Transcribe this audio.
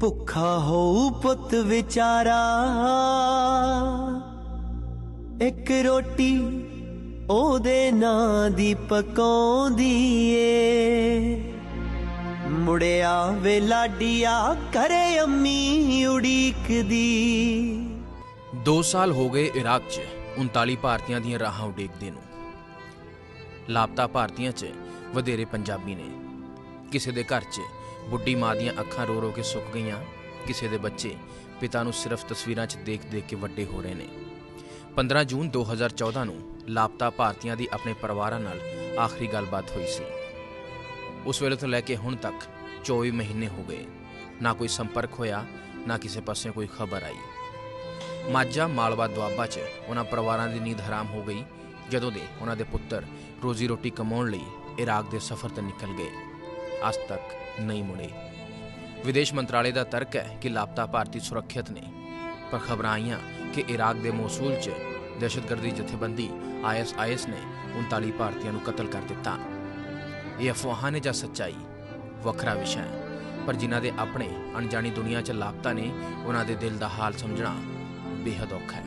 ਭੁੱਖਾ ਹੋਊ ਪੁੱਤ ਵਿਚਾਰਾ। ਇੱਕ ਰੋਟੀ ਉਹਦੇ ਨਾਂ ਦੀ ਪਕਾਉਂਦੀ ਏ ਮੁੜਿਆ ਵੇ ਲਾਡੀਆ ਕਰੇ ਅੰਮੀ ਉਡੀਕਦੀ। 2 ਸਾਲ ਹੋ ਗਏ ਇਰਾਕ 'ਚ 39 ਭਾਰਤੀਆਂ ਦੀਆਂ ਰਾਹਾਂ ਉਡੀਕਦੇ ਨੂੰ। ਲਾਪਤਾ ਭਾਰਤੀਆਂ 'ਚ ਵਧੇਰੇ ਪੰਜਾਬੀ ਨੇ। ਕਿਸੇ ਦੇ ਘਰ 'ਚ ਬੁੱਢੀ ਮਾਂ ਦੀਆਂ ਅੱਖਾਂ ਰੋ ਰੋ ਕੇ ਸੁੱਕ ਗਈਆਂ। ਕਿਸੇ ਦੇ ਬੱਚੇ ਪਿਤਾ ਨੂੰ ਸਿਰਫ ਤਸਵੀਰਾਂ 'ਚ ਦੇਖ-ਦੇਖ ਕੇ ਵੱਡੇ ਹੋ ਰਹੇ ਨੇ। 15 ਜੂਨ 2014 ਨੂੰ ਲਾਪਤਾ ਭਾਰਤੀਆਂ ਦੀ ਆਪਣੇ ਪਰਿਵਾਰਾਂ ਨਾਲ ਆਖਰੀ ਗੱਲਬਾਤ ਹੋਈ ਸੀ। ਉਸ ਵੇਲੇ ਤੋਂ ਲੈ ਕੇ ਹੁਣ ਤੱਕ 24 ਮਹੀਨੇ ਹੋ ਗਏ। ਨਾ ਕੋਈ ਸੰਪਰਕ ਹੋਇਆ, ਨਾ ਕਿਸੇ ਪਾਸੇ ਕੋਈ ਖਬਰ ਆਈ। ਮਾਝਾ ਮਾਲਵਾ ਦੁਆਬਾ 'ਚ ਉਹਨਾਂ ਪਰਿਵਾਰਾਂ ਦੀ ਨੀਂਦ ਹਰਾਮ ਹੋ ਗਈ, ਜਦੋਂ ਦੇ ਉਹਨਾਂ ਦੇ ਪੁੱਤਰ ਰੋਜ਼ੀ ਰੋਟੀ ਕਮਾਉਣ ਲਈ ਇਰਾਕ ਦੇ ਸਫ਼ਰ ਤੇ ਨਿਕਲ ਗਏ। ਅੱਜ ਤੱਕ ਨਹੀਂ ਮੁੜੇ। ਵਿਦੇਸ਼ ਮੰਤਰਾਲੇ ਦਾ ਤਰਕ ਹੈ ਕਿ ਲਾਪਤਾ ਭਾਰਤੀ ਸੁਰੱਖਿਅਤ ਨੇ, ਪਰ ਖਬਰਾਂ ਆਈਆਂ ਕਿ ਇਰਾਕ ਦੇ ਮੋਸੂਲ 'ਚ ਦਹਿਸ਼ਤਗਰਦੀ ਜਥੇਬੰਦੀ ਆਈਐਸਆਈਐਸ ਨੇ 39 ਭਾਰਤੀਆਂ ਨੂੰ ਕਤਲ ਕਰ ਦਿੱਤਾ। ਇਹ ਅਫਵਾਹਾਂ ਨੇ ਜਾਂ ਸੱਚਾਈ? ਵੱਖਰਾ ਵਿਸ਼ਾ ਹੈ। ਪਰ ਜਿਨ੍ਹਾਂ ਦੇ ਆਪਣੇ ਅਣਜਾਣੀ ਦੁਨੀਆ 'ਚ ਲਾਪਤਾ ਨੇ ਉਹਨਾਂ ਦੇ ਦਿਲ ਦਾ ਹਾਲ ਸਮਝਣਾ ਬੇਹੱਦ ਔਖਾ ਹੈ।